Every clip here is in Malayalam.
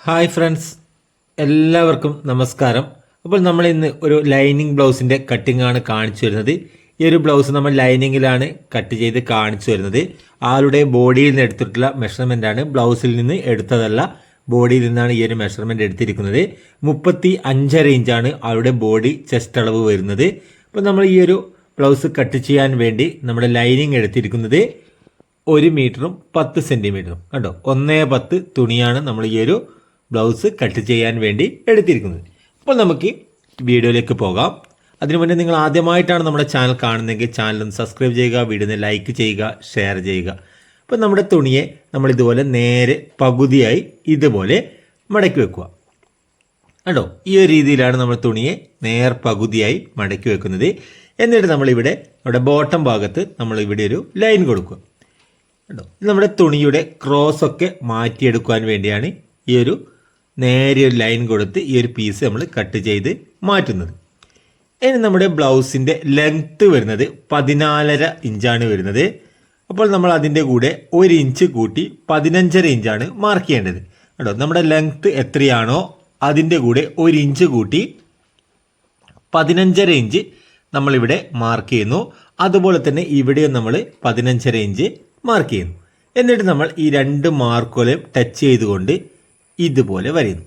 Hi friends. എല്ലാവർക്കും നമസ്കാരം. അപ്പോൾ നമ്മൾ ഇന്ന് ഒരു ലൈനിങ് ബ്ലൗസിന്റെ കട്ടിംഗ് ആണ് കാണിച്ചു വരുന്നത്. ഈ ഒരു ബ്ലൗസ് നമ്മൾ ലൈനിങ്ങിലാണ് കട്ട് ചെയ്ത് കാണിച്ചു വരുന്നത്. ആളുടെ ബോഡിയിൽ നിന്ന് എടുത്തിട്ടുള്ള മെഷർമെന്റ് ആണ്. ബ്ലൗസിൽ നിന്ന് എടുത്തതല്ല ബോഡിയിൽ നിന്നാണ് ഈ ഒരു മെഷർമെന്റ് എടുത്തിരിക്കുന്നത്. മുപ്പത്തി അഞ്ചര ഇഞ്ചാണ് ആളുടെ ബോഡി ചെസ്റ്റ് അളവ് വരുന്നത്. അപ്പോൾ നമ്മൾ ഈ ഒരു ബ്ലൗസ് കട്ട് ചെയ്യാൻ വേണ്ടി നമ്മുടെ ലൈനിങ് എടുത്തിരിക്കുന്നത് ഒരു മീറ്ററും പത്ത് സെന്റിമീറ്ററും കണ്ടോ? ഒന്നേ പത്ത് തുണിയാണ് നമ്മൾ ഈ ഒരു ബ്ലൗസ് കട്ട് ചെയ്യാൻ വേണ്ടി എടുത്തിരിക്കുന്നത്. അപ്പോൾ നമുക്ക് വീഡിയോയിലേക്ക് പോകാം. അതിനു മുന്നേ നിങ്ങൾ ആദ്യമായിട്ടാണ് നമ്മുടെ ചാനൽ കാണുന്നതെങ്കിൽ ഒന്ന് സബ്സ്ക്രൈബ് ചെയ്യുക വീഡിയോ ലൈക്ക് ചെയ്യുക ഷെയർ ചെയ്യുക. അപ്പോൾ നമ്മുടെ തുണിയെ നമ്മൾ ഇതുപോലെ നേരെ പകുതിയായി ഇതുപോലെ മടക്കി വെക്കുക. കണ്ടോ? ഈ ഒരു രീതിയിലാണ് നമ്മൾ തുണിയെ നേർ പകുതിയായി മടക്കി വെക്കുന്നത്. എന്നിട്ട് നമ്മളിവിടെ നമ്മുടെ ബോട്ടം ഭാഗത്ത് നമ്മൾ ഇവിടെ ഒരു ലൈൻ കൊടുക്കുക. കേട്ടോ നമ്മുടെ തുണിയുടെ ക്രോസ് ഒക്കെ മാറ്റിയെടുക്കുവാൻ വേണ്ടിയാണ് ഈ ഒരു നേരെ ഒരു ലൈൻ കൊടുത്ത് ഈ ഒരു പീസ് നമ്മൾ കട്ട് ചെയ്ത് മാറ്റുന്നത്. ഇനി നമ്മുടെ ബ്ലൗസിന്റെ ലെങ്ത്ത് വരുന്നത് പതിനാലര ഇഞ്ചാണ് വരുന്നത്. അപ്പോൾ നമ്മൾ അതിന്റെ കൂടെ ഒരു ഇഞ്ച് കൂട്ടി പതിനഞ്ചര ഇഞ്ചാണ് മാർക്ക് ചെയ്യേണ്ടത്. കേട്ടോ നമ്മുടെ ലെങ്ത്ത് എത്രയാണോ അതിന്റെ കൂടെ ഒരു ഇഞ്ച് കൂട്ടി പതിനഞ്ചര ഇഞ്ച് നമ്മളിവിടെ മാർക്ക് ചെയ്യുന്നു. അതുപോലെ തന്നെ ഇവിടെയും നമ്മൾ പതിനഞ്ചര ഇഞ്ച് മാർക്ക് ചെയ്യുന്നു. എന്നിട്ട് നമ്മൾ ഈ രണ്ട് മാർക്കുകളെയും ടച്ച് ചെയ്തുകൊണ്ട് ഇതുപോലെ വരുന്നു.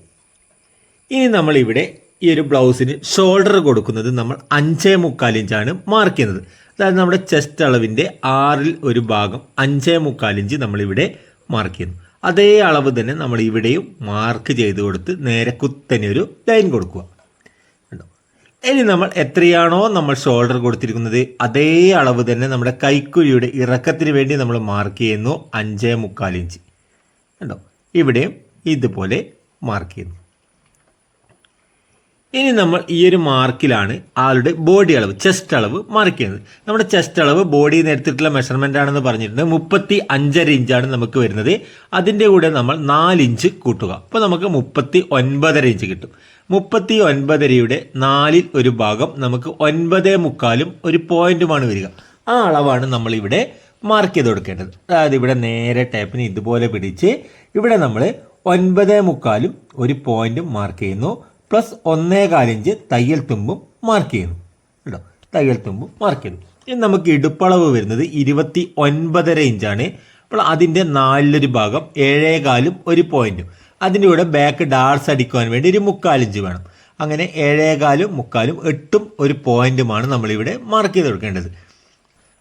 ഇനി നമ്മൾ ഇവിടെ ഈ ഒരു ബ്ലൗസിന് ഷോൾഡർ കൊടുക്കുന്നത് നമ്മൾ അഞ്ചേ മുക്കാൽ ഇഞ്ചാണ് മാർക്ക് ചെയ്യുന്നത്. അതായത് നമ്മുടെ ചെസ്റ്റ് അളവിന്റെ ആറിൽ ഒരു ഭാഗം അഞ്ചേ മുക്കാൽ ഇഞ്ച് നമ്മളിവിടെ മാർക്ക് ചെയ്യുന്നു. അതേ അളവ് തന്നെ നമ്മൾ ഇവിടെയും മാർക്ക് ചെയ്ത് കൊടുത്ത് നേരെ കുത്തനെ ഒരു ലൈൻ കൊടുക്കുക. ഇനി നമ്മൾ എത്രയാണോ നമ്മൾ ഷോൾഡർ കൊടുത്തിരിക്കുന്നത് അതേ അളവ് തന്നെ നമ്മുടെ കൈക്കുഴിയുടെ ഇറക്കത്തിന് വേണ്ടി നമ്മൾ മാർക്ക് ചെയ്യുന്നു അഞ്ചേ മുക്കാൽ ഇഞ്ച്. കണ്ടോ? ഇവിടെയും ഇതുപോലെ മാർക്ക് ചെയ്യുന്നു. ഇനി നമ്മൾ ഈ ഒരു മാർക്കിലാണ് ആളുടെ ബോഡി അളവ് ചെസ്റ്റ് അളവ് മാർക്ക് ചെയ്യുന്നത്. നമ്മുടെ ചെസ്റ്റ് അളവ് ബോഡി നേരത്തിട്ടുള്ള മെഷർമെന്റ് ആണെന്ന് പറഞ്ഞിട്ടുണ്ട്. മുപ്പത്തി അഞ്ചര ഇഞ്ചാണ് നമുക്ക് വരുന്നത്. അതിന്റെ കൂടെ നമ്മൾ നാല് ഇഞ്ച് കൂട്ടുക. അപ്പോൾ നമുക്ക് മുപ്പത്തി ഒൻപതര ഇഞ്ച് കിട്ടും. മുപ്പത്തി ഒൻപതരയുടെ നാലിൽ ഒരു ഭാഗം നമുക്ക് ഒൻപതേ മുക്കാലും ഒരു പോയിന്റുമാണ് വരിക. ആ അളവാണ് നമ്മൾ ഇവിടെ മാർക്ക് ചെയ്ത് കൊടുക്കേണ്ടത്. അതായത് ഇവിടെ നേരെ ടേപ്പിന് ഇതുപോലെ പിടിച്ച് ഇവിടെ നമ്മൾ ഒൻപതേ മുക്കാലും ഒരു പോയിന്റും മാർക്ക് ചെയ്യുന്നു. പ്ലസ് ഒന്നേ കാലിഞ്ച് തയ്യൽ തുമ്പും മാർക്ക് ചെയ്യുന്നു. കേട്ടോ തയ്യൽ തുമ്പും മാർക്ക് ചെയ്യുന്നു. ഇനി നമുക്ക് ഇടുപ്പളവ് വരുന്നത് ഇരുപത്തി ഒൻപതര ഇഞ്ചാണ്. അപ്പോൾ അതിന്റെ നാലിലൊരു ഭാഗം ഏഴേകാലും ഒരു പോയിന്റും. അതിന്റെ കൂടെ ബാക്ക് ഡാർസ് അടിക്കുവാൻ വേണ്ടി ഒരു മുക്കാലിഞ്ച് വേണം. അങ്ങനെ ഏഴേകാലും മുക്കാലും എട്ടും ഒരു പോയിന്റുമാണ് നമ്മളിവിടെ മാർക്ക് ചെയ്ത് കൊടുക്കേണ്ടത്.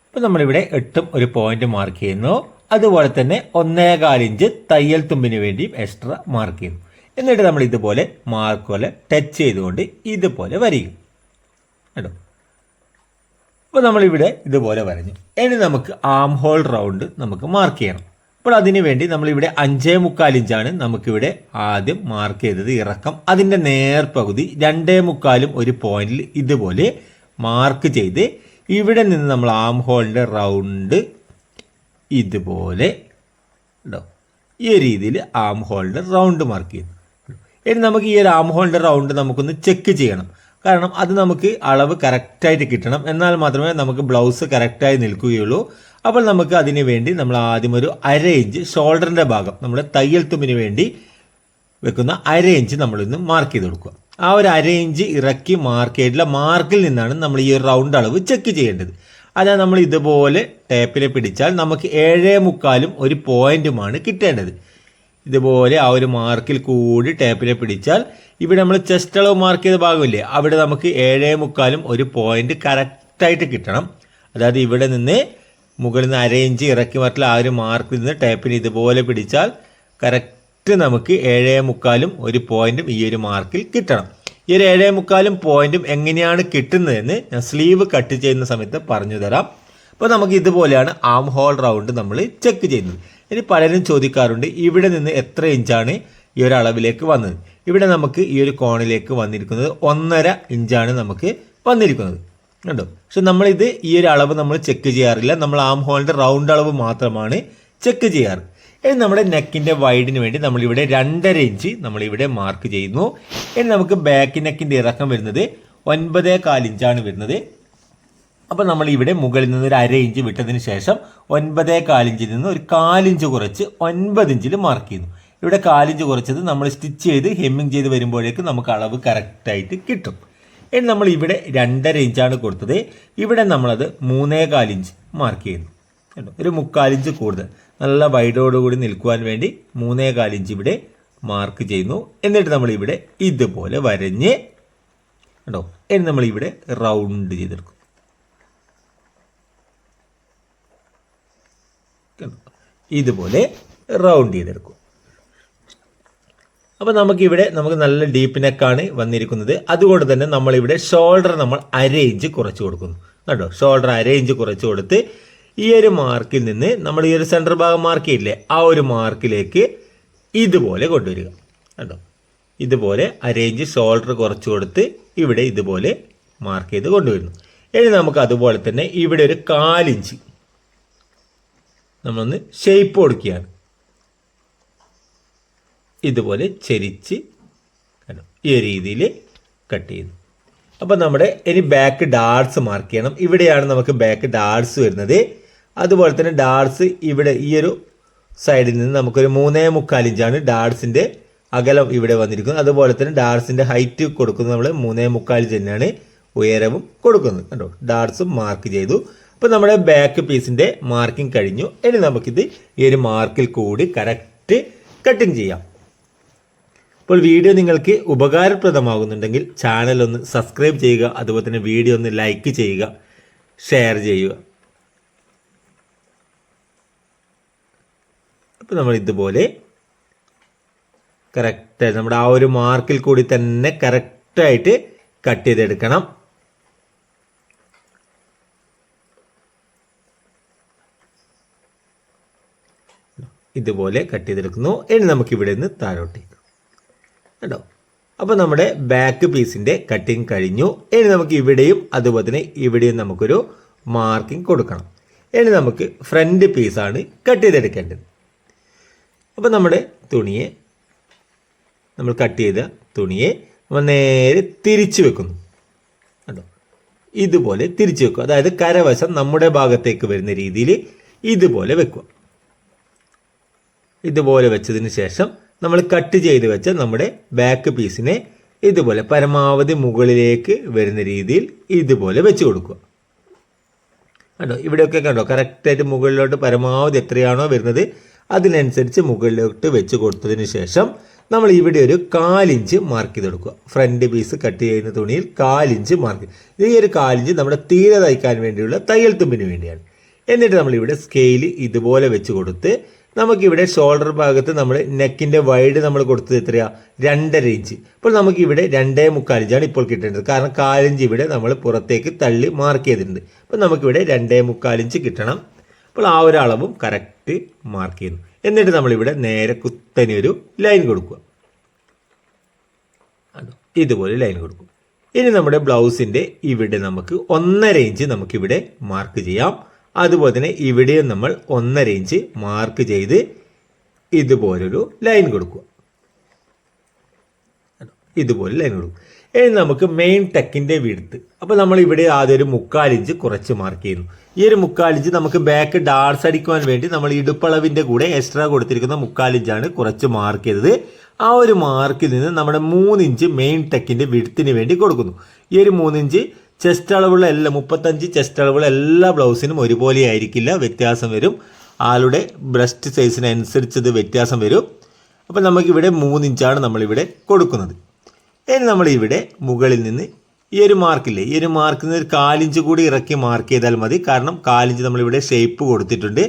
അപ്പോൾ നമ്മളിവിടെ എട്ടും ഒരു പോയിന്റ് മാർക്ക് ചെയ്യുന്നു. അതുപോലെ തന്നെ ഒന്നേകാലിഞ്ച് തയ്യൽ തുമ്പിന് വേണ്ടിയും എക്സ്ട്രാ മാർക്ക് ചെയ്യുന്നു എന്നിട്ട് നമ്മൾ ഇതുപോലെ മാർക്ക് പോലെ ടച്ച് ചെയ്തുകൊണ്ട് ഇതുപോലെ വരയ്ക്കും കേട്ടോ? അപ്പോൾ നമ്മളിവിടെ ഇതുപോലെ വരഞ്ഞു. ഇനി നമുക്ക് ആം ഹോൾ റൗണ്ട് നമുക്ക് മാർക്ക് ചെയ്യണം. അപ്പോൾ അതിന് വേണ്ടി നമ്മളിവിടെ അഞ്ചേ മുക്കാൽ ഇഞ്ചാണ് നമുക്കിവിടെ ആദ്യം മാർക്ക് ചെയ്തത് ഇറക്കം. അതിന്റെ നേർപകുതി രണ്ടേ മുക്കാലും ഒരു പോയിന്റിൽ ഇതുപോലെ മാർക്ക് ചെയ്ത് ഇവിടെ നിന്ന് നമ്മൾ ആം ഹോളിന്റെ റൗണ്ട് ഇതുപോലെ ഉണ്ടോ? ഈ രീതിയിൽ ആം ഹോളിന്റെ റൗണ്ട് മാർക്ക് ചെയ്യുന്നു. ഇനി നമുക്ക് ഈ ഒരു ആം ഹോളിന്റെ റൗണ്ട് നമുക്കൊന്ന് ചെക്ക് ചെയ്യണം. കാരണം അത് നമുക്ക് അളവ് കറക്റ്റായിട്ട് കിട്ടണം. എന്നാൽ മാത്രമേ നമുക്ക് ബ്ലൗസ് കറക്റ്റായി നിൽക്കുകയുള്ളൂ. അപ്പോൾ നമുക്ക് അതിന് വേണ്ടി നമ്മൾ ആദ്യം ഒരു അര ഇഞ്ച് ഷോൾഡറിന്റെ ഭാഗം നമ്മുടെ തയ്യൽ തുമ്പിന് വേണ്ടി വെക്കുന്ന അര ഇഞ്ച് നമ്മളിന്ന് മാർക്ക് ചെയ്ത് കൊടുക്കുക. ആ ഒരു അര ഇഞ്ച് ഇറക്കി മാർക്ക് ചെയ്തിട്ടുള്ള മാർക്കിൽ നിന്നാണ് നമ്മൾ ഈ റൗണ്ട് അളവ് ചെക്ക് ചെയ്യേണ്ടത്. അതായത് നമ്മൾ ഇതുപോലെ ടേപ്പിൽ പിടിച്ചാൽ നമുക്ക് ഏഴേ മുക്കാലും ഒരു പോയിന്റുമാണ് കിട്ടേണ്ടത്. ഇതുപോലെ ആ ഒരു മാർക്കിൽ കൂടി ടേപ്പിൽ പിടിച്ചാൽ ഇവിടെ നമ്മൾ ചെസ്റ്റ് അളവ് മാർക്ക് ചെയ്ത ഭാഗമില്ലേ അവിടെ നമുക്ക് ഏഴേ മുക്കാലും ഒരു പോയിന്റ് കറക്റ്റായിട്ട് കിട്ടണം. അതായത് ഇവിടെ നിന്ന് മുകളിൽ നിന്ന് അരേഞ്ച് ഇറക്കി മാറ്റില്ല ആ ഒരു മാർക്കിൽ നിന്ന് ടേപ്പിന് ഇതുപോലെ പിടിച്ചാൽ കറക്റ്റ് നമുക്ക് ഏഴേ മുക്കാലും ഒരു പോയിന്റും ഈ ഒരു മാർക്കിൽ കിട്ടണം. ഈ ഒരു ഏഴേ മുക്കാലും പോയിന്റും എങ്ങനെയാണ് കിട്ടുന്നതെന്ന് ഞാൻ സ്ലീവ് കട്ട് ചെയ്യുന്ന സമയത്ത് പറഞ്ഞു തരാം. അപ്പോൾ നമുക്ക് ഇതുപോലെയാണ് ആം ഹോൾ റൗണ്ട് നമ്മൾ ചെക്ക് ചെയ്യുന്നത്. ഇനി പലരും ചോദിക്കാറുണ്ട് ഇവിടെ നിന്ന് എത്ര ഇഞ്ചാണ് ഈ ഒരു അളവിലേക്ക് വന്നത്? ഇവിടെ നമുക്ക് ഈ ഒരു കോണിലേക്ക് വന്നിരിക്കുന്നത് ഒന്നര ഇഞ്ചാണ് നമുക്ക് വന്നിരിക്കുന്നത്. കണ്ടോ? പക്ഷെ നമ്മളിത് ഈ ഒരു അളവ് നമ്മൾ ചെക്ക് ചെയ്യാറില്ല. നമ്മൾ ആം ഹോളിന്റെ റൗണ്ട് അളവ് മാത്രമാണ് ചെക്ക് ചെയ്യാറ്. ഇനി നമ്മുടെ നെക്കിന്റെ വൈഡിന് വേണ്ടി നമ്മളിവിടെ രണ്ടര ഇഞ്ച് നമ്മളിവിടെ മാർക്ക് ചെയ്യുന്നു. ഇനി നമുക്ക് ബാക്ക് നെക്കിന്റെ ഇറക്കം വരുന്നത് ഒൻപതേ കാലിഞ്ചാണ് വരുന്നത്. അപ്പോൾ നമ്മൾ ഇവിടെ മുകളിൽ നിന്ന് ഒരു അര ഇഞ്ച് വിട്ടതിന് ശേഷം ഒൻപതേ കാലിഞ്ചിൽ നിന്ന് ഒരു കാലിഞ്ച് കുറച്ച് ഒൻപത് ഇഞ്ചിൽ മാർക്ക് ചെയ്യുന്നു. ഇവിടെ കാലിഞ്ച് കുറച്ചത് നമ്മൾ സ്റ്റിച്ച് ചെയ്ത് ഹെമ്മിങ് ചെയ്ത് വരുമ്പോഴേക്കും നമുക്ക് അളവ് കറക്റ്റായിട്ട് കിട്ടും. ഇനി നമ്മൾ ഇവിടെ രണ്ടര ഇഞ്ചാണ് കൊടുത്തത്. ഇവിടെ നമ്മളത് മൂന്നേ കാലിഞ്ച് മാർക്ക് ചെയ്യുന്നു. കേട്ടോ ഒരു മുക്കാലിഞ്ച് കൂടുതൽ. നല്ല വൈഡോടുകൂടി നിൽക്കുവാൻ വേണ്ടി മൂന്നേ കാലിഞ്ച് ഇവിടെ മാർക്ക് ചെയ്യുന്നു. എന്നിട്ട് നമ്മൾ ഇവിടെ ഇതുപോലെ വരഞ്ഞ് കണ്ടോ? ഇനി നമ്മൾ ഇവിടെ റൗണ്ട് ചെയ്തെടുക്കും. കണ്ടോ? ഇതുപോലെ റൗണ്ട് ചെയ്തെടുക്കും. അപ്പോൾ നമുക്കിവിടെ നമുക്ക് നല്ല ഡീപ്പ് നെക്കാണ് വന്നിരിക്കുന്നത്. അതുകൊണ്ട് തന്നെ നമ്മളിവിടെ ഷോൾഡർ നമ്മൾ അരയിഞ്ച് കുറച്ച് കൊടുക്കുന്നു. കേട്ടോ ഷോൾഡർ അരയിഞ്ച് കുറച്ച് കൊടുത്ത് ഈ ഒരു മാർക്കിൽ നിന്ന് നമ്മൾ ഈ ഒരു സെന്റർ ഭാഗം മാർക്ക് ചെയ്യില്ലേ ആ ഒരു മാർക്കിലേക്ക് ഇതുപോലെ കൊണ്ടുവരിക. കേട്ടോ ഇതുപോലെ അറേഞ്ച് ഷോൾഡർ കുറച്ച് കൊടുത്ത് ഇവിടെ ഇതുപോലെ മാർക്ക് ചെയ്ത് കൊണ്ടുവരുന്നു. ഇനി നമുക്ക് അതുപോലെ തന്നെ ഇവിടെ ഒരു കാലിഞ്ച്. നമ്മളൊന്ന് ഷേപ്പ് കൊടുക്കുകയാണ്. ഇതുപോലെ ചരിച്ച് കണ്ടോ? ഈ രീതിയിൽ കട്ട് ചെയ്യുന്നു. അപ്പോൾ നമ്മുടെ ഇനി ബാക്ക് ഡാർട്സ് മാർക്ക് ചെയ്യണം. ഇവിടെയാണ് നമുക്ക് ബാക്ക് ഡാർട്സ് വരുന്നത്. അതുപോലെ തന്നെ ഡാർസ് ഇവിടെ ഈ ഒരു സൈഡിൽ നിന്ന് നമുക്കൊരു മൂന്നേ മുക്കാൽ ഇഞ്ചാണ് ഡാർസിന്റെ അകലം ഇവിടെ വന്നിരിക്കുന്നത്. അതുപോലെ തന്നെ ഡാർസിന്റെ ഹൈറ്റ് കൊടുക്കുന്നത് നമ്മൾ മൂന്നേ മുക്കാൽ ഇഞ്ച് തന്നെയാണ് ഉയരവും കൊടുക്കുന്നത്. കണ്ടോ? ഡാർസ് മാർക്ക് ചെയ്തു. അപ്പോൾ നമ്മുടെ ബാക്ക് പീസിന്റെ മാർക്കിംഗ് കഴിഞ്ഞു. ഇനി നമുക്കിത് ഈ ഒരു മാർക്കിൽ കൂടി കറക്റ്റ് കട്ടിങ് ചെയ്യാം. അപ്പോൾ വീഡിയോ നിങ്ങൾക്ക് ഉപകാരപ്രദമാകുന്നുണ്ടെങ്കിൽ ചാനൽ ഒന്ന് സബ്സ്ക്രൈബ് ചെയ്യുക അതുപോലെ തന്നെ വീഡിയോ ഒന്ന് ലൈക്ക് ചെയ്യുക ഷെയർ ചെയ്യുക. അപ്പോൾ നമ്മൾ ഇതുപോലെ കറക്റ്റായിട്ട് നമ്മുടെ ആ ഒരു മാർക്കിൽ കൂടി തന്നെ കറക്റ്റായിട്ട് കട്ട് ചെയ്തെടുക്കണം. ഇതുപോലെ കട്ട് ചെയ്തെടുക്കുന്നു. ഇനി നമുക്ക് ഇവിടെ നിന്ന് താഴോട്ടേക്ക്. കേട്ടോ അപ്പോൾ നമ്മുടെ ബാക്ക് പീസിന്റെ കട്ടിങ് കഴിഞ്ഞു. ഇനി നമുക്ക് ഇവിടെയും അതുപോലെ തന്നെ ഇവിടെയും നമുക്കൊരു മാർക്കിംഗ് കൊടുക്കണം. ഇനി നമുക്ക് ഫ്രണ്ട് പീസാണ് കട്ട് ചെയ്തെടുക്കേണ്ടത്. അപ്പോൾ നമ്മുടെ തുണിയെ നമ്മൾ കട്ട് ചെയ്ത തുണിയെ നമ്മൾ നേരെ തിരിച്ചു വെക്കുന്നു. കേട്ടോ ഇതുപോലെ തിരിച്ചു വെക്കുക. അതായത് കരവശം നമ്മുടെ ഭാഗത്തേക്ക് വരുന്ന രീതിയിൽ ഇതുപോലെ വെക്കുക. ഇതുപോലെ വെച്ചതിന് ശേഷം നമ്മൾ കട്ട് ചെയ്ത് വെച്ച നമ്മുടെ ബാക്ക് പീസിനെ ഇതുപോലെ പരമാവധി മുകളിലേക്ക് വരുന്ന രീതിയിൽ ഇതുപോലെ വെച്ച് കൊടുക്കുക. കണ്ടോ? ഇവിടെയൊക്കെ കണ്ടോ? കറക്റ്റായിട്ട് മുകളിലോട്ട് പരമാവധി എത്രയാണോ വരുന്നത്? അതിനനുസരിച്ച് മുകളിലോട്ട് വെച്ച് കൊടുത്തതിന് ശേഷം നമ്മൾ ഇവിടെ ഒരു കാലിഞ്ച് മാർക്ക് ചെയ്ത് കൊടുക്കുക ഫ്രണ്ട് പീസ് കട്ട് ചെയ്യുന്ന തുണിയിൽ കാലിഞ്ച് മാർക്ക് ഈ ഒരു കാലിഞ്ച് നമ്മുടെ തീരെ തയ്ക്കാൻ വേണ്ടിയുള്ള തയ്യൽ തുമ്പിന് വേണ്ടിയാണ്. എന്നിട്ട് നമ്മൾ ഇവിടെ സ്കെയിൽ ഇതുപോലെ വെച്ച് കൊടുത്ത് നമുക്കിവിടെ ഷോൾഡർ ഭാഗത്ത് നമ്മൾ നെക്കിന്റെ വൈഡ് നമ്മൾ കൊടുത്തത് എത്രയാണ് രണ്ടര ഇഞ്ച് അപ്പോൾ നമുക്കിവിടെ രണ്ടേ മുക്കാൽ ഇഞ്ചാണ് ഇപ്പോൾ കിട്ടേണ്ടത്. കാരണം കാലിഞ്ച് ഇവിടെ നമ്മൾ പുറത്തേക്ക് തള്ളി മാർക്ക് ചെയ്തിട്ടുണ്ട്. അപ്പോൾ നമുക്കിവിടെ രണ്ടേ മുക്കാൽ ഇഞ്ച് കിട്ടണം. അപ്പോൾ ആ ഒരു അളവും കറക്റ്റ് മാർക്ക് ചെയ്യുന്നു. എന്നിട്ട് നമ്മളിവിടെ നേരെ കുത്തനെ ഒരു ലൈൻ കൊടുക്കുക? ഇതുപോലെ ലൈൻ കൊടുക്കും. ഇനി നമ്മുടെ ബ്ലൗസിന്റെ ഇവിടെ നമുക്ക് ഒന്നര ഇഞ്ച് നമുക്കിവിടെ മാർക്ക് ചെയ്യാം. അതുപോലെ തന്നെ ഇവിടെയും നമ്മൾ ഒന്നര ഇഞ്ച് മാർക്ക് ചെയ്ത് ഇതുപോലൊരു ലൈൻ കൊടുക്കുക? ഇതുപോലെ ലൈൻ കൊടുക്കും. ഇനി നമുക്ക് മെയിൻ ടെക്കിന്റെ വിടുത്ത് അപ്പോൾ നമ്മൾ ഇവിടെ ആദ്യം ഒരു മുക്കാലിഞ്ച് കുറച്ച് മാർക്ക് ചെയ്യുന്നു. ഈ ഒരു മുക്കാലിഞ്ച് നമുക്ക് ബാക്ക് ഡാർസ് അടിക്കുവാൻ വേണ്ടി നമ്മൾ ഇടുപ്പളവിന്റെ കൂടെ എക്സ്ട്രാ കൊടുത്തിരിക്കുന്ന മുക്കാലിഞ്ചാണ് കുറച്ച് മാർക്ക് ചെയ്തത്. ആ ഒരു മാർക്കിൽ നിന്ന് നമ്മുടെ മൂന്നിഞ്ച് മെയിൻ ടെക്കിന്റെ വിടുത്തിന് വേണ്ടി കൊടുക്കുന്നു. ഈ ഒരു മൂന്നിഞ്ച് ചെസ്റ്റ് അളവുള്ള എല്ലാ മുപ്പത്തഞ്ച് ചെസ്റ്റ് അളവുള്ള എല്ലാ ബ്ലൗസിനും ഒരുപോലെ ആയിരിക്കില്ല വ്യത്യാസം വരും. ആളുടെ ബ്രസ്റ്റ് സൈസിനനുസരിച്ചത് വ്യത്യാസം വരും. അപ്പോൾ നമുക്കിവിടെ മൂന്നിഞ്ചാണ് നമ്മളിവിടെ കൊടുക്കുന്നത്. ഇനി നമ്മൾ ഇവിടെ മുകളിൽ നിന്ന് ഈ ഒരു മാർക്കില്ലേ ഈ ഒരു മാർക്കിൽ നിന്ന് ഒരു കാലിഞ്ച് കൂടി ഇറക്കി മാർക്ക് ചെയ്താൽ മതി. കാരണം കാലിഞ്ച് നമ്മളിവിടെ ഷേപ്പ് കൊടുത്തിട്ടുണ്ട്.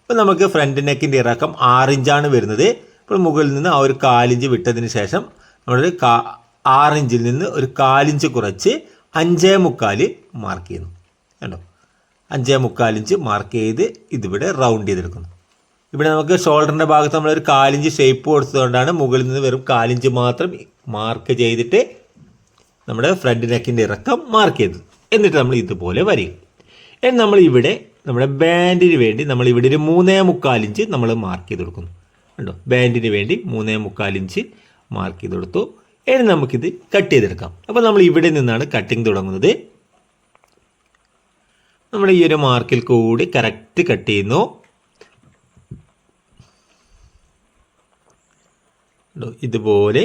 അപ്പോൾ നമുക്ക് ഫ്രണ്ട് നെക്കിന്റെ ഇറക്കം ആറിഞ്ചാണ് വരുന്നത്. അപ്പോൾ മുകളിൽ നിന്ന് ആ ഒരു കാലിഞ്ച് വിട്ടതിന് ശേഷം നമ്മളൊരു കാ ആറിഞ്ചിൽ നിന്ന് ഒരു കാലിഞ്ച് കുറച്ച് അഞ്ചേ മുക്കാൽ മാർക്ക് ചെയ്യുന്നു. കണ്ടോ? അഞ്ചേ മുക്കാലിഞ്ച് മാർക്ക് ചെയ്ത് ഇതിവിടെ റൗണ്ട് ചെയ്തെടുക്കുന്നു. ഇവിടെ നമുക്ക് ഷോൾഡറിന്റെ ഭാഗത്ത് നമ്മളൊരു കാലിഞ്ച് ഷേപ്പ് കൊടുത്തതുകൊണ്ടാണ് മുകളിൽ നിന്ന് വെറും കാലിഞ്ച് മാത്രം മാർക്ക് ചെയ്തിട്ട് നമ്മുടെ ഫ്രണ്ട് നെക്കിന്റെ ഇറക്കം മാർക്ക് ചെയ്തു. എന്നിട്ട് നമ്മൾ ഇതുപോലെ വരയും. ഇനി നമ്മൾ ഇവിടെ നമ്മുടെ ബാൻഡിന് വേണ്ടി നമ്മൾ ഇവിടെ ഒരു മൂന്നേ മുക്കാലിഞ്ച് നമ്മൾ മാർക്ക് ചെയ്ത് കൊടുക്കുന്നു. കണ്ടോ? ബാൻഡിന് വേണ്ടി മൂന്നേ മുക്കാലിഞ്ച് മാർക്ക് ചെയ്ത് കൊടുത്തു. ഇനി നമുക്കിത് കട്ട് ചെയ്തെടുക്കാം. അപ്പോൾ നമ്മൾ ഇവിടെ നിന്നാണ് കട്ടിങ് തുടങ്ങുന്നത്. നമ്മൾ ഈ ഒരു മാർക്കിൽ കൂടി കറക്റ്റ് കട്ട് ചെയ്യുന്നു. ഇതുപോലെ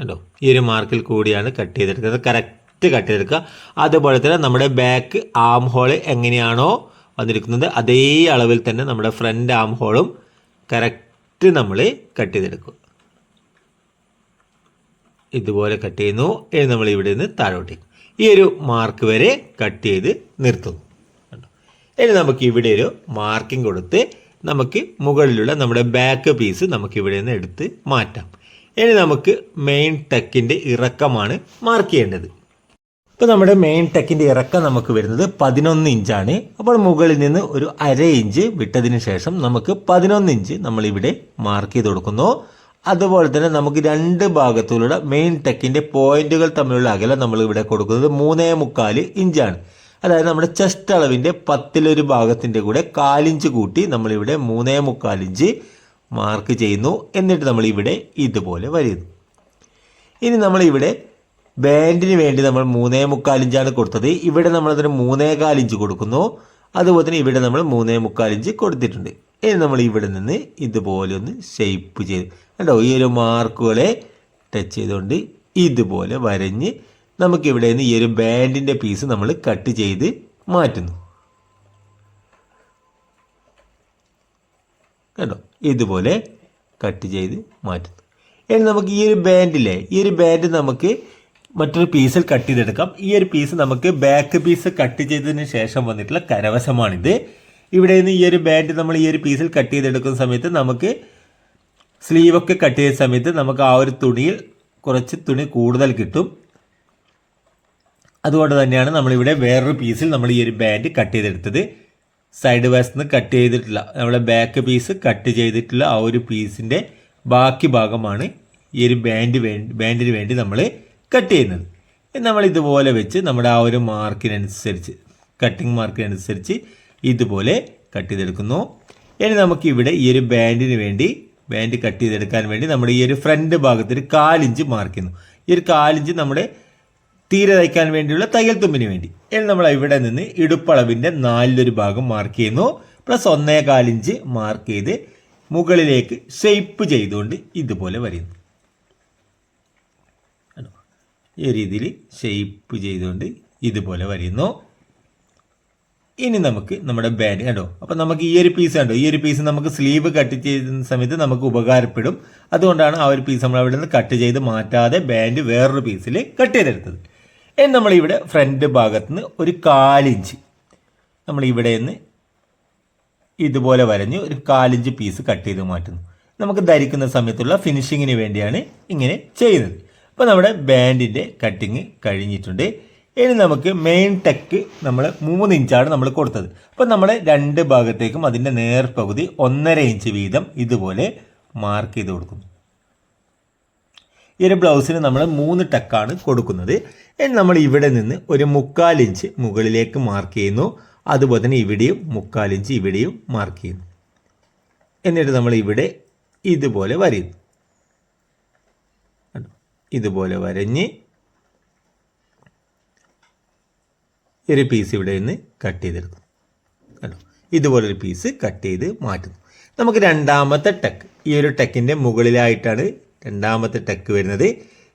കണ്ടോ? ഈ ഒരു മാർക്കിൽ കൂടിയാണ് കട്ട് ചെയ്തെടുക്കുന്നത്. കറക്റ്റ് കട്ട് ചെയ്തെടുക്കുക. അതുപോലെ തന്നെ നമ്മുടെ ബാക്ക് ആം ഹോൾ എങ്ങനെയാണോ വന്നിരിക്കുന്നത് അതേ അളവിൽ തന്നെ നമ്മുടെ ഫ്രണ്ട് ആം ഹോളും കറക്റ്റ് നമ്മൾ കട്ട് ചെയ്തെടുക്കും ഇതുപോലെ കട്ട് ചെയ്യുന്നു. ഇനി നമ്മൾ ഇവിടെ നിന്ന് താഴോട്ട് ഈ ഒരു മാർക്ക് വരെ കട്ട് ചെയ്ത് നിർത്തുന്നു? ഇനി നമുക്ക് ഇവിടെ ഒരു മാർക്കിംഗ് കൊടുത്ത് നമുക്ക് മുകളിലുള്ള നമ്മുടെ ബാക്ക് പീസ് നമുക്ക് ഇവിടെ നിന്ന് എടുത്ത് മാറ്റാം. ഇനി നമുക്ക് മെയിൻ ടെക്കിന്റെ ഇറക്കമാണ് മാർക്ക് ചെയ്യേണ്ടത്. ഇപ്പോൾ നമ്മുടെ മെയിൻ ടെക്കിന്റെ ഇറക്കം നമുക്ക് വരുന്നത് പതിനൊന്ന് ഇഞ്ചാണ് അപ്പോൾ മുകളിൽ നിന്ന് ഒരു അര ഇഞ്ച് വിട്ടതിന് ശേഷം നമുക്ക് പതിനൊന്ന് ഇഞ്ച് നമ്മളിവിടെ മാർക്ക് ചെയ്ത് കൊടുക്കുന്നു. അതുപോലെ തന്നെ നമുക്ക് രണ്ട് ഭാഗത്തുള്ള മെയിൻ ടെക്കിന്റെ പോയിന്റുകൾ തമ്മിലുള്ള അകലം നമ്മൾ ഇവിടെ കൊടുക്കുന്നത് മൂന്നേ മുക്കാൽ ഇഞ്ചാണ് അതായത് നമ്മുടെ ചെസ്റ്റ് അളവിന്റെ പത്തിലൊരു ഭാഗത്തിന്റെ കൂടെ കാലിഞ്ച് കൂട്ടി നമ്മളിവിടെ മൂന്നേ മുക്കാൽ ഇഞ്ച് മാർക്ക് ചെയ്യുന്നു. എന്നിട്ട് നമ്മൾ ഇവിടെ ഇതുപോലെ വരുന്നു. ഇനി നമ്മൾ ഇവിടെ ബാൻഡിന് വേണ്ടി നമ്മൾ മൂന്നേ മുക്കാൽ ഇഞ്ചാണ് കൊടുത്തത്. ഇവിടെ നമ്മൾ അതിന് മൂന്നേ കാൽ ഇഞ്ച് കൊടുക്കുന്നു. അതുപോലെ തന്നെ ഇവിടെ നമ്മൾ മൂന്നേ മുക്കാൽ ഇഞ്ച് കൊടുത്തിട്ടുണ്ട്. ഇനി നമ്മൾ ഇവിടെ നിന്ന് ഇതുപോലെ ഒന്ന് ഷേപ്പ് ചെയ്ത് കണ്ടോ? ഈ ഒരു മാർക്കുകളെ ടച്ച് ചെയ്തുകൊണ്ട് ഇതുപോലെ വരഞ്ഞ് നമുക്കിവിടെ നിന്ന് ഈ ഒരു ബാൻഡിന്റെ പീസ് നമ്മൾ കട്ട് ചെയ്ത് മാറ്റുന്നു. കണ്ടോ? ഇതുപോലെ കട്ട് ചെയ്ത് മാറ്റുന്നു. ഇനി നമുക്ക് ഈ ഒരു ബാൻഡില്ലേ ഈ ഒരു ബാൻഡ് നമുക്ക് മറ്റൊരു പീസിൽ കട്ട് ചെയ്തെടുക്കാം. ഈ ഒരു പീസ് നമുക്ക് ബാക്ക് പീസ് കട്ട് ചെയ്തതിന് ശേഷം വന്നിട്ടുള്ള കരവശമാണിത്. ഇവിടെ നിന്ന് ഈ ഒരു ബാൻഡ് നമ്മൾ ഈ ഒരു പീസിൽ കട്ട് ചെയ്തെടുക്കുന്ന സമയത്ത് നമുക്ക് സ്ലീവൊക്കെ കട്ട് ചെയ്ത സമയത്ത് നമുക്ക് ആ ഒരു തുണിയിൽ കുറച്ച് തുണി കൂടുതൽ കിട്ടും. അതുകൊണ്ട് തന്നെയാണ് നമ്മളിവിടെ വേറൊരു പീസിൽ നമ്മൾ ഈ ഒരു ബാൻഡ് കട്ട് ചെയ്തെടുത്തത്. സൈഡ് വശത്ത് നിന്ന് കട്ട് ചെയ്തിട്ടില്ല. നമ്മുടെ ബാക്ക് പീസ് കട്ട് ചെയ്തിട്ടില്ല ആ ഒരു പീസിന്റെ ബാക്കി ഭാഗമാണ് ഈ ഒരു ബാൻഡ് വേണ്ടി ബാൻഡിന് വേണ്ടി നമ്മൾ കട്ട് ചെയ്യുന്നത്. നമ്മൾ ഇതുപോലെ വെച്ച് നമ്മുടെ ആ ഒരു മാർക്കിനനുസരിച്ച് കട്ടിങ് മാർക്കിനനുസരിച്ച് ഇതുപോലെ കട്ട് ചെയ്തെടുക്കുന്നു. ഇനി നമുക്കിവിടെ ഈ ഒരു ബാൻഡിന് വേണ്ടി ബാൻഡ് കട്ട് ചെയ്തെടുക്കാൻ വേണ്ടി നമ്മുടെ ഈ ഒരു ഫ്രണ്ട് ഭാഗത്ത് ഒരു കാലിഞ്ച് മാർക്ക് ചെയ്യുന്നു. ഈ ഒരു കാലിഞ്ച് നമ്മുടെ തീരെ തയ്ക്കാൻ വേണ്ടിയുള്ള തയ്യൽ തുമ്പിന് വേണ്ടി. ഇനി നമ്മൾ ഇവിടെ നിന്ന് ഇടുപ്പളവിന്റെ നാലിലൊരു ഭാഗം മാർക്ക് ചെയ്യുന്നു. പ്ലസ് ഒന്നേ കാലിഞ്ച് മാർക്ക് ചെയ്ത് മുകളിലേക്ക് ഷെയ്പ്പ് ചെയ്തുകൊണ്ട് ഇതുപോലെ വരുന്നു? ഈ രീതിയിൽ ഷെയ്പ്പ് ചെയ്തുകൊണ്ട് ഇതുപോലെ വരുന്നു ഇനി നമുക്ക് നമ്മുടെ ബാൻഡ് കണ്ടോ? അപ്പം നമുക്ക് ഈ ഒരു പീസ് കണ്ടോ? ഈ ഒരു പീസ് നമുക്ക് സ്ലീവ് കട്ട് ചെയ്യുന്ന സമയത്ത് നമുക്ക് ഉപകാരപ്പെടും. അതുകൊണ്ടാണ് ആ ഒരു പീസ് നമ്മൾ അവിടെ നിന്ന് കട്ട് ചെയ്ത് മാറ്റാതെ ബാൻഡ് വേറൊരു പീസിൽ കട്ട് ചെയ്തെടുത്തത്. ഇനി നമ്മളിവിടെ ഫ്രണ്ട് ഭാഗത്ത് നിന്ന് ഒരു കാലിഞ്ച് നമ്മൾ ഇവിടെ നിന്ന് ഇതുപോലെ വരഞ്ഞ് ഒരു കാലിഞ്ച് പീസ് കട്ട് ചെയ്ത് മാറ്റുന്നു. നമുക്ക് ധരിക്കുന്ന സമയത്തുള്ള ഫിനിഷിങ്ങിന് വേണ്ടിയാണ് ഇങ്ങനെ ചെയ്യുന്നത്. അപ്പോൾ നമ്മുടെ ബാൻഡിന്റെ കട്ടിങ് കഴിഞ്ഞിട്ടുണ്ട്. ഇനി നമുക്ക് മെയിൻ ടെക്ക് നമ്മൾ മൂന്ന് ഇഞ്ചാണ് നമ്മൾ കൊടുത്തത്. അപ്പോൾ നമ്മൾ രണ്ട് ഭാഗത്തേക്കും അതിന്റെ നേർപകുതി ഒന്നര ഇഞ്ച് വീതം ഇതുപോലെ മാർക്ക് ചെയ്ത് കൊടുക്കുന്നു. ഈ ഒരു ബ്ലൗസിന് നമ്മൾ മൂന്ന് ടക്കാണ് കൊടുക്കുന്നത്. നമ്മൾ ഇവിടെ നിന്ന് ഒരു മുക്കാൽ ഇഞ്ച് മുകളിലേക്ക് മാർക്ക് ചെയ്യുന്നു. അതുപോലെ തന്നെ ഇവിടെയും മുക്കാൽ ഇഞ്ച് ഇവിടെയും മാർക്ക് ചെയ്യുന്നു. എന്നിട്ട് നമ്മൾ ഇവിടെ ഇതുപോലെ വരയുന്നു? ഇതുപോലെ വരഞ്ഞ് ഒരു പീസ് ഇവിടെ നിന്ന് കട്ട് ചെയ്തെടുക്കും കണ്ടോ? ഇതുപോലൊരു പീസ് കട്ട് ചെയ്ത് മാറ്റുന്നു. നമുക്ക് രണ്ടാമത്തെ ടെക്ക് ഈ ഒരു ടെക്കിന്റെ മുകളിലായിട്ടാണ് രണ്ടാമത്തെ ടെക്ക് വരുന്നത്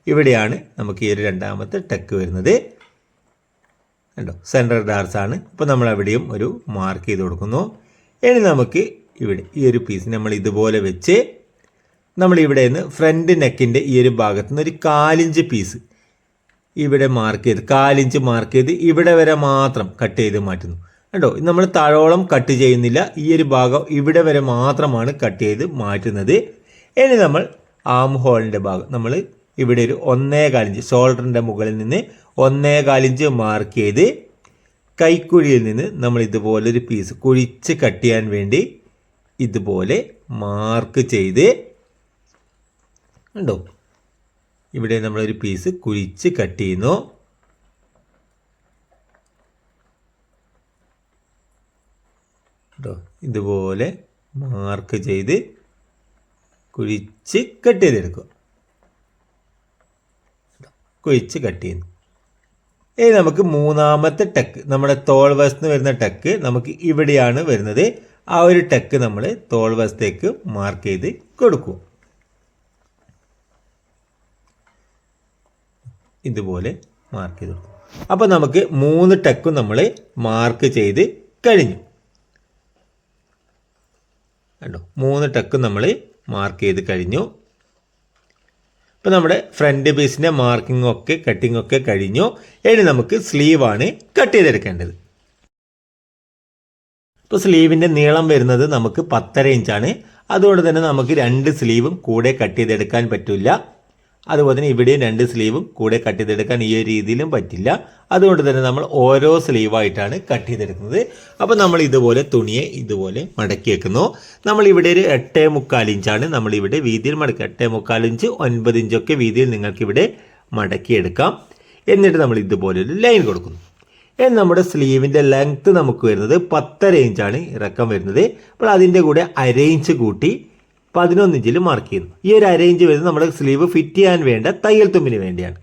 ഇവിടെയാണ് നമുക്ക് ഈ ഒരു രണ്ടാമത്തെ ടെക്ക് വരുന്നത്. കണ്ടോ? സെൻട്രൽ ഡാർസ് ആണ്. ഇപ്പോൾ നമ്മൾ അവിടെയും ഒരു മാർക്ക് ചെയ്ത് കൊടുക്കുന്നു. ഇനി നമുക്ക് ഇവിടെ ഈ ഒരു പീസ് നമ്മൾ ഇതുപോലെ വെച്ച് നമ്മൾ ഇവിടെ നിന്ന് ഫ്രണ്ട് നെക്കിന്റെ ഈ ഒരു ഭാഗത്തു നിന്ന് ഒരു കാലിഞ്ച് പീസ് ഇവിടെ മാർക്ക് ചെയ്ത് കാലിഞ്ച് മാർക്ക് ചെയ്ത് ഇവിടെ വരെ മാത്രം കട്ട് ചെയ്ത് മാറ്റുന്നു. കണ്ടോ? നമ്മൾ താഴോളം കട്ട് ചെയ്യുന്നില്ല. ഈ ഒരു ഭാഗം ഇവിടെ വരെ മാത്രമാണ് കട്ട് ചെയ്ത് മാറ്റുന്നത്. ഇനി നമ്മൾ ആം ഹോളിന്റെ ഭാഗം. നമ്മൾ ഇവിടെ ഒരു ഒന്നേ കാലിഞ്ച് ഷോൾഡറിന്റെ മുകളിൽ നിന്ന് ഒന്നേ കാലിഞ്ച് മാർക്ക് ചെയ്ത് കൈക്കുഴിയിൽ നിന്ന് നമ്മൾ ഇതുപോലെ ഒരു പീസ് കുഴിച്ച് കട്ട് ചെയ്യാൻ വേണ്ടി ഇതുപോലെ മാർക്ക് ചെയ്ത് ഉണ്ടോ ഇവിടെ നമ്മളൊരു പീസ് കുഴിച്ച് കട്ട് ചെയ്യുന്നു. ഇതുപോലെ മാർക്ക് ചെയ്ത് കുഴിച്ച് കട്ട് ചെയ്തെടുക്കുക? കുഴിച്ച് കട്ട് ചെയ്യുന്നു. ഇനി നമുക്ക് മൂന്നാമത്തെ ടെക്ക് നമ്മുടെ തോൾ വശത്ത് വരുന്ന ടെക്ക് നമുക്ക് ഇവിടെയാണ് വരുന്നത്. ആ ഒരു ടെക്ക് നമ്മൾ തോൾ വശത്തേക്ക് മാർക്ക് ചെയ്ത് കൊടുക്കും. ഇതുപോലെ മാർക്ക് ചെയ്ത് കൊടുക്കും. അപ്പോൾ നമുക്ക് മൂന്ന് ടെക്കും നമ്മൾ മാർക്ക് ചെയ്ത് കഴിഞ്ഞു. കണ്ടോ? മൂന്ന് ടെക്കും നമ്മൾ മാർക്ക് ചെയ്ത് കഴിഞ്ഞു. ഇപ്പം നമ്മുടെ ഫ്രണ്ട് പീസിന്റെ മാർക്കിംഗ് ഒക്കെ കട്ടിംഗ് ഒക്കെ കഴിഞ്ഞു. ഇനി നമുക്ക് സ്ലീവാണ് കട്ട് ചെയ്തെടുക്കേണ്ടത്. ഇപ്പോൾ സ്ലീവിന്റെ നീളം വരുന്നത് നമുക്ക് പത്തര ഇഞ്ചാണ് അതുകൊണ്ട് തന്നെ നമുക്ക് രണ്ട് സ്ലീവും കൂടെ കട്ട് ചെയ്തെടുക്കാൻ പറ്റില്ല അതുപോലെ തന്നെ ഇവിടെയും രണ്ട് സ്ലീവും കൂടെ കട്ട് ചെയ്തെടുക്കാൻ ഈ ഒരു രീതിയിലും പറ്റില്ല. അതുകൊണ്ട് തന്നെ നമ്മൾ ഓരോ സ്ലീവായിട്ടാണ് കട്ട് ചെയ്തെടുക്കുന്നത്. അപ്പോൾ നമ്മൾ ഇതുപോലെ തുണിയെ ഇതുപോലെ മടക്കി വെക്കുന്നു. നമ്മൾ ഇവിടെ ഒരു എട്ടേ മുക്കാൽ ഇഞ്ചാണ് നമ്മൾ ഇവിടെ വീതിയിൽ മടക്കുക എട്ടേ മുക്കാൽ ഇഞ്ച് ഒൻപത് ഇഞ്ചൊക്കെ വീതിയിൽ നിങ്ങൾക്കിവിടെ മടക്കിയെടുക്കാം എന്നിട്ട് നമ്മൾ ഇതുപോലെ ഒരു ലൈൻ കൊടുക്കുന്നു. നമ്മുടെ സ്ലീവിന്റെ ലെങ്ത്ത് നമുക്ക് വരുന്നത് പത്തര ഇഞ്ചാണ് ഇറക്കം വരുന്നത്. അപ്പോൾ അതിന്റെ കൂടെ അര ഇഞ്ച് കൂട്ടി പതിനൊന്ന് ഇഞ്ചിൽ മാർക്ക് ചെയ്യുന്നു. ഈ ഒരു അര ഇഞ്ച് വരുന്നത് നമ്മുടെ സ്ലീവ് ഫിറ്റ് ചെയ്യാൻ വേണ്ട തയ്യൽ തുമ്പിന് വേണ്ടിയാണ്.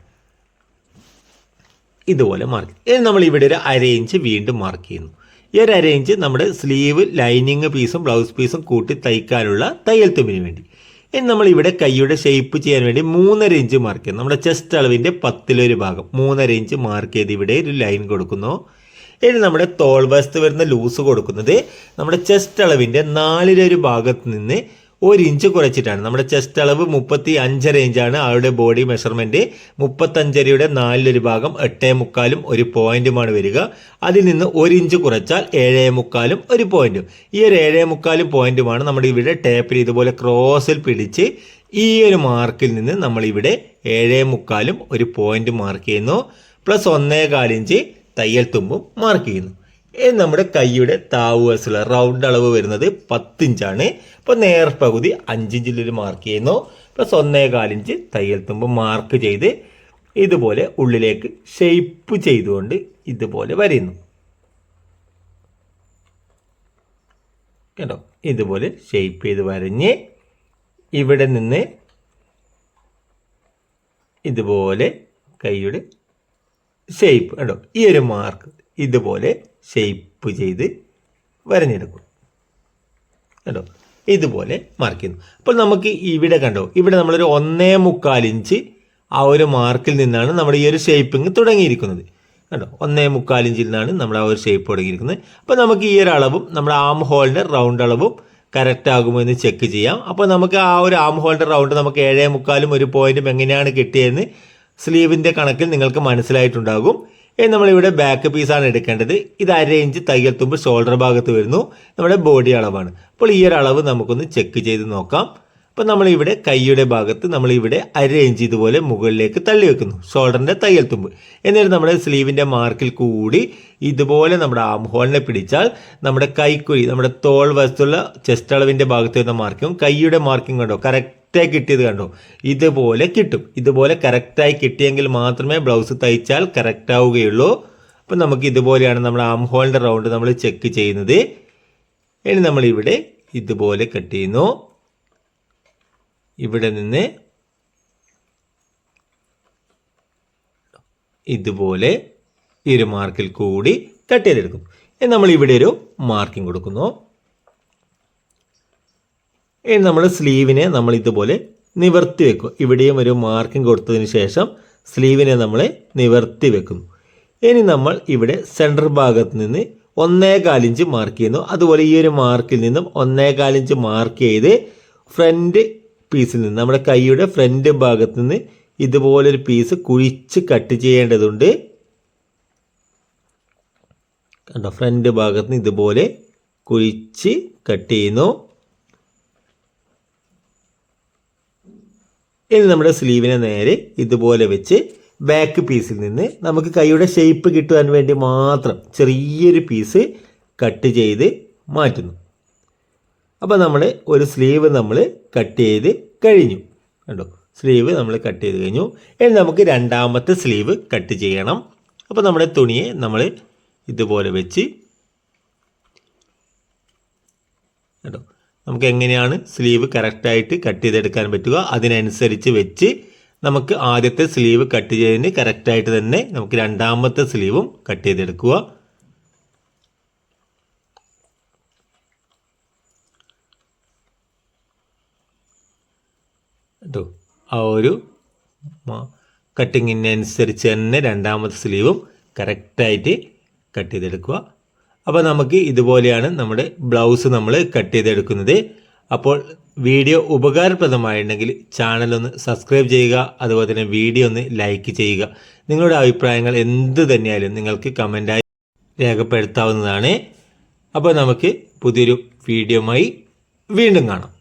ഇതുപോലെ മാർക്ക് ഇനി നമ്മൾ ഇവിടെ ഒരു അര ഇഞ്ച് വീണ്ടും മാർക്ക് ചെയ്യുന്നു. ഈ ഒരു അര ഇഞ്ച് നമ്മുടെ സ്ലീവ് ലൈനിങ് പീസും ബ്ലൗസ് പീസും കൂട്ടി തയ്ക്കാനുള്ള തയ്യൽ തുമ്പിന് വേണ്ടി. ഇനി നമ്മൾ ഇവിടെ കൈയുടെ ഷേപ്പ് ചെയ്യാൻ വേണ്ടി മൂന്നര ഇഞ്ച് മാർക്ക് ചെയ്യുന്നു. നമ്മുടെ ചെസ്റ്റ് അളവിന്റെ പത്തിലൊരു ഭാഗം. മൂന്നര ഇഞ്ച് മാർക്ക് ചെയ്ത് ഇവിടെ ഒരു ലൈൻ കൊടുക്കുന്നു. ഇനി നമ്മുടെ തോൾ വശത്ത് വരുന്ന ലൂസ് കൊടുക്കുന്നത് നമ്മുടെ ചെസ്റ്റ് അളവിന്റെ നാലിലൊരു ഭാഗത്ത് നിന്ന് ഒരു ഇഞ്ച് കുറച്ചിട്ടാണ്. നമ്മുടെ ചെസ്റ്റ് അളവ് മുപ്പത്തി അഞ്ചര ഇഞ്ചാണ്. ആളുടെ ബോഡി മെഷർമെന്റ് മുപ്പത്തഞ്ചരയുടെ നാലിലൊരു ഭാഗം എട്ടേ മുക്കാലും ഒരു പോയിന്റുമാണ് വരിക. അതിൽ നിന്ന് ഒരു ഇഞ്ച് കുറച്ചാൽ ഏഴേ മുക്കാലും ഒരു പോയിന്റും. ഈ ഒരു ഏഴേ മുക്കാലും പോയിന്റുമാണ് നമ്മുടെ ഇവിടെ ടേപ്പിൽ ഇതുപോലെ ക്രോസിൽ പിടിച്ച് ഈ ഒരു മാർക്കിൽ നിന്ന് നമ്മളിവിടെ ഏഴേ മുക്കാലും ഒരു പോയിന്റ് മാർക്ക് ചെയ്യുന്നു. പ്ലസ് ഒന്നേ കാലിഞ്ച് തയ്യൽ തുമ്പും മാർക്ക് ചെയ്യുന്നു. നമ്മുടെ കൈയുടെ താവ് വശമുള്ള റൗണ്ട് അളവ് വരുന്നത് പത്തിഞ്ചാണ്. ഇപ്പോൾ നേർപകുതി അഞ്ചിഞ്ചിലൊരു മാർക്ക് ചെയ്യുന്നു. പ്ലസ് ഒന്നേ കാലിഞ്ച് തയ്യൽ തുമ്പ് മാർക്ക് ചെയ്ത് ഇതുപോലെ ഉള്ളിലേക്ക് ഷെയ്പ്പ് ചെയ്തുകൊണ്ട് ഇതുപോലെ വരയുന്നു. കേട്ടോ ഇതുപോലെ ഷെയ്പ്പ് ചെയ്ത് വരഞ്ഞ് ഇവിടെ നിന്ന് ഇതുപോലെ കൈയുടെ ഷേപ്പ് കണ്ടോ? ഈ ഒരു മാർക്ക് ഇതുപോലെ ഷേപ്പ് ചെയ്ത് വരഞ്ഞെടുക്കും. കണ്ടോ? ഇതുപോലെ മാർക്ക് ചെയ്യുന്നു. അപ്പോൾ നമുക്ക് ഇവിടെ കണ്ടോ? ഇവിടെ നമ്മളൊരു ഒന്നേ മുക്കാൽ ഇഞ്ച് ആ ഒരു മാർക്കിൽ നിന്നാണ് നമ്മുടെ ഈ ഒരു ഷേപ്പിംഗ് തുടങ്ങിയിരിക്കുന്നത്. കണ്ടോ? ഒന്നേ മുക്കാൽ ഇഞ്ചിൽ നിന്നാണ് നമ്മൾ ആ ഒരു ഷേപ്പ് തുടങ്ങിയിരിക്കുന്നത്. അപ്പോൾ നമുക്ക് ഈ ഒരു അളവും നമ്മുടെ ആം ഹോളിന്റെ റൗണ്ട് അളവും കറക്റ്റ് ആകുമോ എന്ന് ചെക്ക് ചെയ്യാം. അപ്പോൾ നമുക്ക് ആ ഒരു ആം ഹോളിന്റെ റൗണ്ട് നമുക്ക് ഏഴേ മുക്കാലും ഒരു പോയിന്റും എങ്ങനെയാണ് കിട്ടിയതെന്ന് സ്ലീവിന്റെ കണക്കിൽ നിങ്ങൾക്ക് മനസ്സിലായിട്ടുണ്ടാകും. ഇനി നമ്മളിവിടെ ബാക്ക് പീസാണ് എടുക്കേണ്ടത്. ഇത് അര ഇഞ്ച് തയ്യൽ തുമ്പ് ഷോൾഡർ ഭാഗത്ത് വരുന്നു. നമ്മുടെ ബോഡി അളവാണ്. അപ്പോൾ ഈ ഒരു അളവ് നമുക്കൊന്ന് ചെക്ക് ചെയ്ത് നോക്കാം. അപ്പോൾ നമ്മളിവിടെ കൈയുടെ ഭാഗത്ത് നമ്മളിവിടെ അര ഇഞ്ച് ഇതുപോലെ മുകളിലേക്ക് തള്ളി വെക്കുന്നു. ഷോൾഡറിന്റെ തയ്യൽ തുമ്പ്. എന്നിട്ട് നമ്മുടെ സ്ലീവിന്റെ മാർക്കിൽ കൂടി ഇതുപോലെ നമ്മുടെ ആം ഹോളിനെ പിടിച്ചാൽ നമ്മുടെ കൈക്കുഴി നമ്മുടെ തോൾ വശത്തുള്ള ചെസ്റ്റ് അളവിന്റെ ഭാഗത്ത് വരുന്ന മാർക്കും കൈയുടെ മാർക്കിംഗ് കണ്ടോ? കറക്റ്റായി കിട്ടിയത് കണ്ടോ? ഇതുപോലെ കിട്ടും. ഇതുപോലെ കറക്റ്റായി കിട്ടിയെങ്കിൽ മാത്രമേ ബ്ലൗസ് തയ്ച്ചാൽ കറക്റ്റ് ആവുകയുള്ളൂ അപ്പം നമുക്ക് ഇതുപോലെയാണ് നമ്മൾ ആം ഹോളിന്റെ റൗണ്ട് നമ്മൾ ചെക്ക് ചെയ്യുന്നത്. ഇനി നമ്മളിവിടെ ഇതുപോലെ കട്ട് ചെയ്യുന്നു. ഇവിടെ നിന്ന് ഇതുപോലെ ഈ ഒരു മാർക്കിൽ കൂടി കട്ട് ചെയ്തെടുക്കും. നമ്മൾ ഇവിടെ ഒരു മാർക്കിംഗ് കൊടുക്കുന്നു. ഇനി നമ്മൾ സ്ലീവിനെ നമ്മൾ ഇതുപോലെ നിവർത്തി വെക്കും. ഇവിടെയും ഒരു മാർക്കിംഗ് കൊടുത്തതിന് ശേഷം സ്ലീവിനെ നമ്മൾ നിവർത്തി വെക്കുന്നു. ഇനി നമ്മൾ ഇവിടെ സെന്റർ ഭാഗത്ത് നിന്ന് ഒന്നേ കാലിഞ്ച് മാർക്ക് ചെയ്യുന്നു. അതുപോലെ ഈ ഒരു മാർക്കിൽ നിന്നും ഒന്നേ കാലിഞ്ച് മാർക്ക് ചെയ്ത് ഫ്രണ്ട് പീസിൽ നിന്ന് നമ്മുടെ കൈയുടെ ഫ്രണ്ട് ഭാഗത്ത് നിന്ന് ഇതുപോലൊരു പീസ് കുഴിച്ച് കട്ട് ചെയ്യേണ്ടതുണ്ട്. കണ്ടോ? ഫ്രണ്ട് ഭാഗത്ത് നിന്ന് ഇതുപോലെ കുഴിച്ച് കട്ട് ചെയ്യുന്നു. ഇനി നമ്മുടെ സ്ലീവിനെ നേരെ ഇതുപോലെ വെച്ച് ബാക്ക് പീസിൽ നിന്ന് നമുക്ക് കൈയുടെ ഷേപ്പ് കിട്ടുവാൻ വേണ്ടി മാത്രം ചെറിയൊരു പീസ് കട്ട് ചെയ്ത് മാറ്റുന്നു. അപ്പോൾ നമ്മൾ ഒരു സ്ലീവ് നമ്മൾ കട്ട് ചെയ്ത് കഴിഞ്ഞു. കണ്ടോ? സ്ലീവ് നമ്മൾ കട്ട് ചെയ്ത് കഴിഞ്ഞു. ഇനി നമുക്ക് രണ്ടാമത്തെ സ്ലീവ് കട്ട് ചെയ്യണം. അപ്പോൾ നമ്മുടെ തുണിയെ നമ്മൾ ഇതുപോലെ വെച്ച് കേട്ടോ നമുക്ക് എങ്ങനെയാണ് സ്ലീവ് കറക്റ്റായിട്ട് കട്ട് ചെയ്തെടുക്കാൻ പറ്റുക? അതിനനുസരിച്ച് വെച്ച് നമുക്ക് ആദ്യത്തെ സ്ലീവ് കട്ട് ചെയ്തതിന് കറക്റ്റായിട്ട് തന്നെ നമുക്ക് രണ്ടാമത്തെ സ്ലീവും കട്ട് ചെയ്തെടുക്കുക. കേട്ടോ ആ ഒരു കട്ടിങ്ങിനനുസരിച്ച് തന്നെ രണ്ടാമത്തെ സ്ലീവും കറക്റ്റായിട്ട് കട്ട് ചെയ്തെടുക്കുക. അപ്പോൾ നമുക്ക് ഇതുപോലെയാണ് നമ്മുടെ ബ്ലൗസ് നമ്മൾ കട്ട് ചെയ്തെടുക്കുന്നത്. അപ്പോൾ വീഡിയോ ഉപകാരപ്രദമായിട്ടുണ്ടെങ്കിൽ ചാനൽ ഒന്ന് സബ്സ്ക്രൈബ് ചെയ്യുക അതുപോലെ തന്നെ വീഡിയോ ഒന്ന് ലൈക്ക് ചെയ്യുക. നിങ്ങളുടെ അഭിപ്രായങ്ങൾ എന്ത് തന്നെയായാലും നിങ്ങൾക്ക് കമന്റായി രേഖപ്പെടുത്താവുന്നതാണ്. അപ്പോൾ നമുക്ക് പുതിയൊരു വീഡിയോമായി വീണ്ടും കാണാം.